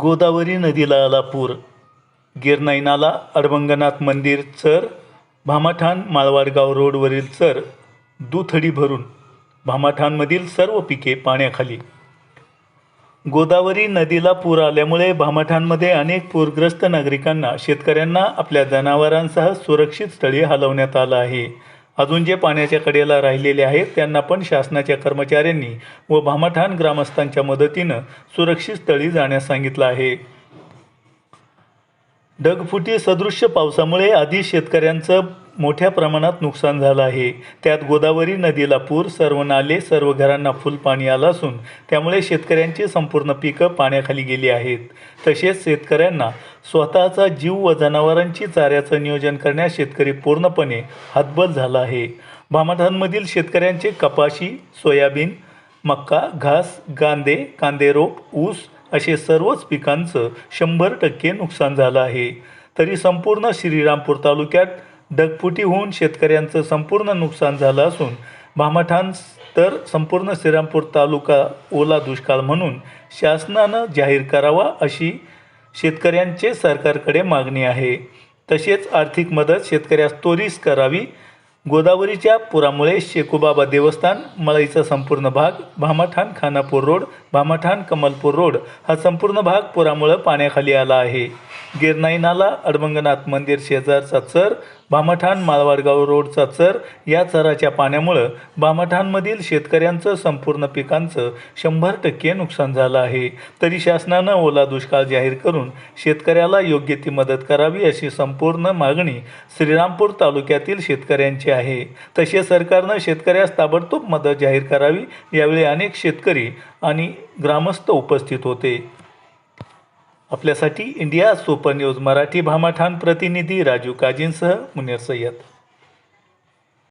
गोदावरी नदीला आला पूर. गिरनाई नाला अडबंगनाथ मंदिर चर भामाठाण माळवाडगाव रोडवरील चर दुथडी भरून भामाठाणमधील सर्व पिके पाण्याखाली. गोदावरी नदीला पूर आल्यामुळे भामाठाणमध्ये अनेक पूरग्रस्त नागरिकांना शेतकऱ्यांना आपल्या जनावरांसह सुरक्षित स्थळी हलवण्यात आलं आहे. अजून जे पाण्याच्या कडेला राहिलेले आहेत त्यांना पण शासनाच्या कर्मचाऱ्यांनी व भामाठाण ग्रामस्थांच्या मदतीनं सुरक्षित स्थळी जाण्यास सांगितलं आहे. ढगफुटी सदृश्य पावसामुळे आधी शेतकऱ्यांचं मोठ्या प्रमाणात नुकसान झालं आहे. त्यात गोदावरी नदीला पूर सर्व नाले सर्व घरांना फुल पाणी आलं असून त्यामुळे शेतकऱ्यांची संपूर्ण पिकं पाण्याखाली गेली आहेत. तसेच शेतकऱ्यांना स्वतःचा जीव व जनावरांची चाऱ्याचं नियोजन करण्यास शेतकरी पूर्णपणे हातबल झाला आहे. भामाठाणमधील शेतकऱ्यांचे कपाशी सोयाबीन मक्का घास गांदे कांदे रोप ऊस असे सर्वच पिकांचं शंभर टक्के नुकसान झालं आहे. तरी संपूर्ण श्रीरामपूर तालुक्यात ढगफुटी होऊन शेतकऱ्यांचं संपूर्ण नुकसान झालं असून भामठाण तर संपूर्ण श्रीरामपूर तालुका ओला दुष्काळ म्हणून शासनानं जाहीर करावा अशी शेतकऱ्यांचे सरकारकडे मागणी आहे. तसेच आर्थिक मदत शेतकऱ्यास त्वरित करावी. गोदावरीच्या पुरामुळे शेकूबाबा देवस्थान मळईचा संपूर्ण भाग भामाठाण खानापूर रोड भामाठाण कमलपूर रोड हा संपूर्ण भाग पुरामुळं पाण्याखाली आला आहे. गिरनाई नाला मंदिर शेजारचा चर भामाठाण माळवाडगाव रोडचा चर या चराच्या पाण्यामुळं भामाठाणमधील शेतकऱ्यांचं संपूर्ण पिकांचं शंभर टक्के नुकसान झालं आहे. तरी शासनानं ओला दुष्काळ जाहीर करून शेतकऱ्याला योग्य ती मदत करावी अशी संपूर्ण मागणी श्रीरामपूर तालुक्यातील शेतकऱ्यांची आहे. तसे सरकारनं शेतकऱ्यास ताबडतोब मदत जाहीर करावी यावेळी अनेक शेतकरी आणि ग्रामस्थ उपस्थित होते. आपल्यासाठी India super news Marathi Bhamathan प्रतिनिधी राजू काजींसह मुनेर सय्यद.